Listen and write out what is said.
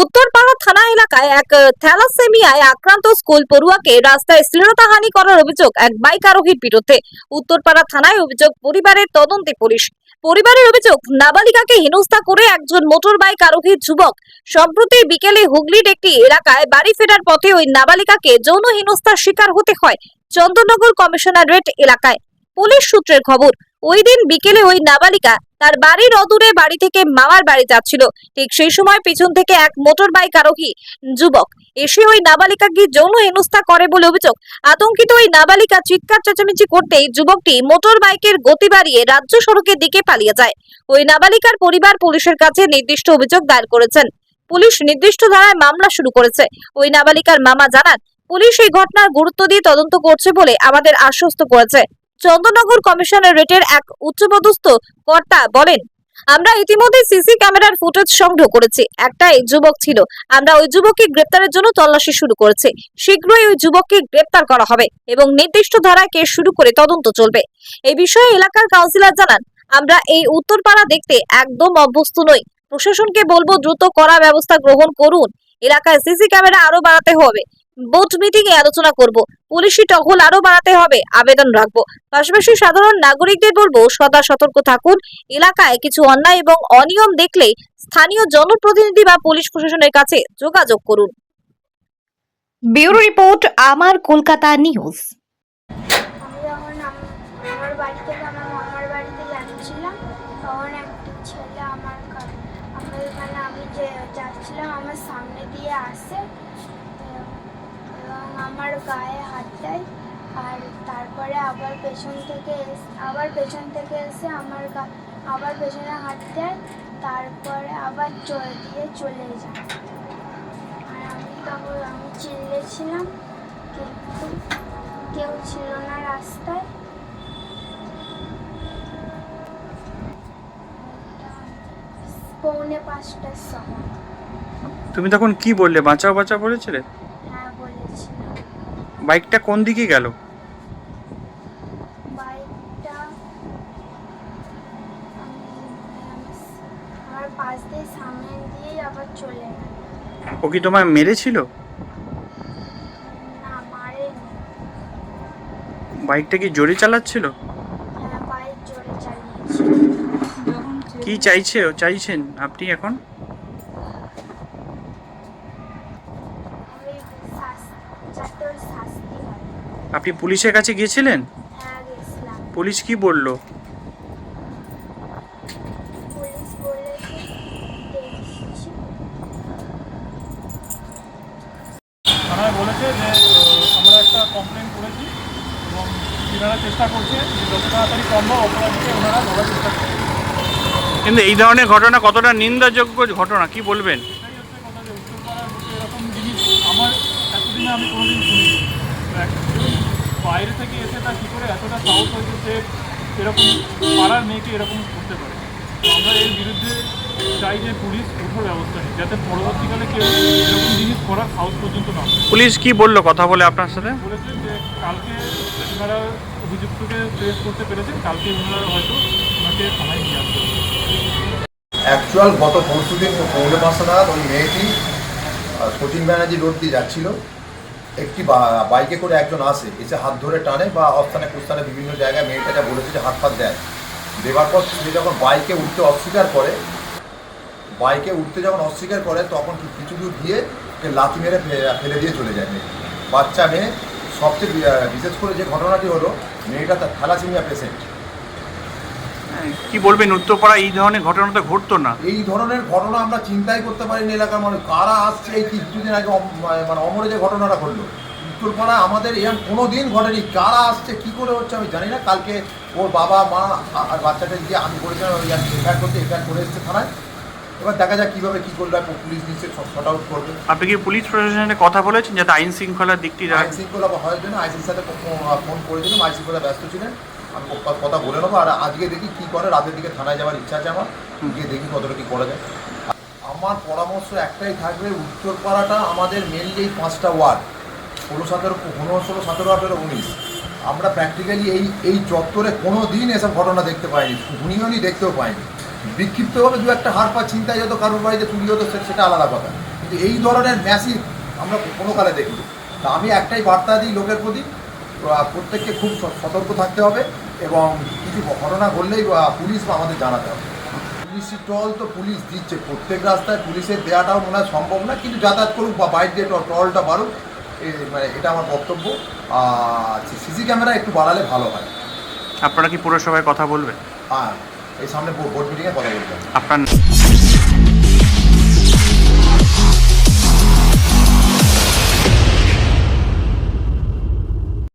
উত্তরপাড়া থানা এলাকায় এক থ্যালাসেমিয়ায় আক্রান্ত স্কুল পড়ুয়াকে রাস্তায় শ্লীলতাহানি করার অভিযোগ এক বাইক আরোহীর বিরুদ্ধে। উত্তরপাড়া থানায় অভিযোগ, পরিবারের তদন্তে পুলিশ। পরিবারের অভিযোগ, নাবালিকাকে হেনস্থা করে একজন মোটর বাইক আরোহী যুবক। সম্প্রতি বিকেলে হুগলির একটি এলাকায় বাড়ি ফেরার পথে ওই নাবালিকাকে যৌন হেনস্থার শিকার হতে হয় চন্দননগর কমিশনারেট এলাকায়। পুলিশ সূত্রের খবর, ওই দিন বিকেলে ওই নাবালিকা তার বাড়ির অদূরে বাড়ি থেকে মামার বাড়ি যাচ্ছিল। ঠিক সেই সময় পিছন থেকে এক মোটর বাইক আরোহী যুবক এসে ওই নাবালিকা নাবালিকাকে যৌন হেনস্থা করে বলে অভিযোগ। আতঙ্কিত ওই নাবালিকা চিৎকার চেঁচামেচি করতেই যুবকটি মোটর বাইকের গতি বাড়িয়ে রাজ্য সড়কের দিকে পালিয়ে যায়। ওই নাবালিকার পরিবার পুলিশের কাছে নির্দিষ্ট অভিযোগ দায়ের করেছেন। পুলিশ নির্দিষ্ট ধারায় মামলা শুরু করেছে। ওই নাবালিকার মামা জানান, পুলিশ এই ঘটনার গুরুত্ব দিয়ে তদন্ত করছে বলে আমাদের আশ্বস্ত করেছে। চন্দননগর কমিশনারেটের এক উচ্চপদস্থ কর্তা বলেন, আমরা ইতিমধ্যে সিসি ক্যামেরার ফুটেজ সংগ্রহ করেছি। একটাই যুবক ছিল। আমরা ওই যুবককে গ্রেপ্তারের জন্য তল্লাশি শুরু করেছি। শীঘ্রই ওই যুবককে গ্রেপ্তার করা হবে এবং নির্দিষ্ট ধারায় কেস শুরু করে তদন্ত চলবে। এই বিষয়ে এলাকার কাউন্সিলর জানান, আমরা এই উত্তরপাড়া দেখতে একদম অভ্যস্ত নই। প্রশাসনকে বলব দ্রুত করা ব্যবস্থা গ্রহণ করুন। এলাকায় সিসি ক্যামেরা আরও বাড়াতে হবে। বোর্ড মিটিং এ আলোচনা করব। পুলিশি টহল আরও বাড়াতে হবে আবেদন রাখব। পাশাপাশি সাধারণ নাগরিকদের বলব সদা সতর্ক থাকুন। এলাকায় কিছু অন্যায় এবং অনিয়ম দেখলে স্থানীয় জনপ্রতিনিধি বা পুলিশ প্রশাসনের কাছে যোগাযোগ করুন। ব্যুরো রিপোর্ট আমার কলকাতা নিউজ। আমার মানে আমি যে যাচ্ছিলাম সামনে দিয়ে আসে। আমার গায়ে হাত দেয়, আর তারপরে আবার পেছন থেকে আবার পেছন থেকে এসে আমার গা, আবার পেছনে হাত দেয়, তারপরে আবার চলে দিয়ে চলে যায়। আর আমি তখন, আমি চিল্লেছিলাম, কিন্তু কেউ ছিল না রাস্তায়। পৌনে পাঁচটার সময়। তুমি তখন কি বললে? বাঁচাও বাঁচাও বলেছিলে? বাইকটা কোন দিকে গেল? ও কি তোমায় মেরেছিল? বাইকটা কি জোরে চালাচ্ছিল? হ্যাঁ কি চাইছে চাইছেন আপনি এখন আমি শাস- যাতে ওর শাস্তি হয় আপনি পুলিশের কাছে গিয়েছিলেন? হ্যাঁ পুলিশ কি বলল? পুলিশ বলেছে থানায় বলেছে যে আমরা একটা কমপ্লেন করেছি এবং চেষ্টা করছে যে যত তাড়াতাড়ি সম্ভব অপরাধীকে ওনারা ধরার চেষ্টা করছে কিন্তু এই ধরনের ঘটনা কতটা নিন্দাযোগ্য ঘটনা কি বলবেন? এরকম জিনিস আমার এতদিনে আমি কোনোদিন একজন বাইরে থেকে এসে তার কী করে এতটা সাহস হয়েছে সে এরকম পাড়ার মেয়েকে এরকম করতে পারে। তো আমরা এর বিরুদ্ধে চাই যে পুলিশ কঠোর ব্যবস্থা নিক যাতে পরবর্তীকালে কেউ এরকম জিনিস করার সাহস পর্যন্ত না পুলিশ কি বলল কথা বলে আপনার সাথে? বলেছেন যে কালকে ওনারা অভিযুক্তকে ট্রেস করতে পেরেছেন কালকে ওনারা হয়তো ওনাকে থানায় নিয়ে আসবে। অ্যাকচুয়াল গত পরশু দিন পৌনে পাঁচটা নাগাদ ওই মেয়েটি সচিন ব্যানার্জি রোড দিয়ে যাচ্ছিল। একটি বাইকে করে একজন আসে, এসে হাত ধরে টানে বা অস্থানে কুস্থানে বিভিন্ন জায়গায় মেয়েটা যা বলেছে যে হাত ফাত দেয়। দেওয়ার পর সে যখন বাইকে উঠতে অস্বীকার করে, বাইকে উঠতে যখন অস্বীকার করে, তখন কিছু দূর সে লাথি মেরে ফেলে দিয়ে চলে যায় মেয়ে বাচ্চা মেয়ে সবচেয়ে বিশেষ করে যে ঘটনাটি হলো, মেয়েটা তার থ্যালাসেমিয়া পেশেন্ট। কি বলবেন? উত্তরপাড়া এই ধরনের ঘটনা তো ঘটতো না। এই ধরনের ঘটনা আমরা চিন্তাই করতে পারিনি এলাকার মানুষ। কারা আসছে এই কিছুদিন আগে অম- মানে অমরে যে ঘটনাটা ঘটলো। উত্তরপাড়া আমাদের এরকম কোনো দিন ঘটেনি। কারা আসছে কি করে হচ্ছে আমি জানি না। কালকে ওর বাবা মা আর বাচ্চাটা গিয়ে আমি ওই এফআইআর করতে এফআইআর করে এসছে থানায়। এবার দেখা যাক কীভাবে কী করলে পুলিশ নিশ্চয়ই শর্ট আউট করবে। আপনি কি পুলিশ প্রশাসনের কথা বলেছেন যাতে আইন শৃঙ্খলার দিকটি আইন শৃঙ্খলা হওয়ার জন্য আইসির সাথে ফোন করেছিলাম আইসি কথা ব্যস্ত ছিলেন। আমি কথা বলে নেব। আর আজকে দেখি কী করে রাতের দিকে থানায় যাওয়ার ইচ্ছা আছে আমার। গিয়ে দেখি কতটা কী করা যায়। আমার পরামর্শ একটাই থাকবে উত্তরপাড়াটা আমাদের মেনলি এই পাঁচটা ওয়ার্ড। ষোলো সতেরো পনেরো ষোলো সতেরো আঠেরো উনিশ। আমরা প্র্যাকটিক্যালি এই এই চত্বরে কোনো দিন এসব ঘটনা দেখতে পাইনি শুনিওনি দেখতেও পাইনি। বিক্ষিপ্তভাবে দু একটা হার পা চিন্তায় যত কারোর বাড়িতে চুরি হতো সেটা আলাদা কথা। কিন্তু এই ধরনের ম্যাসিভ আমরা কোনো কালে দেখিনি। তা আমি একটাই বার্তা দিই লোকের প্রতি প্রত্যেককে খুব সতর্ক থাকতে হবে এবং কিছু ঘটনা ঘটলেই পুলিশ বা আমাদের জানাতে হবে। পুলিশি টল তো পুলিশ দিচ্ছে প্রত্যেক রাস্তায় পুলিশের দেওয়াটাও মনে হয় সম্ভব না কিন্তু যাতায়াত করুক বা বাইরে দিয়ে টলটা বাড়ুক মানে এটা আমার বক্তব্য। আর সিসি ক্যামেরা একটু বাড়ালে ভালো হয়। আপনারা কি পুরসভায় কথা বলবেন? হ্যাঁ এই সামনে বোর্ড মিটিংয়ে কথা হবে আপনার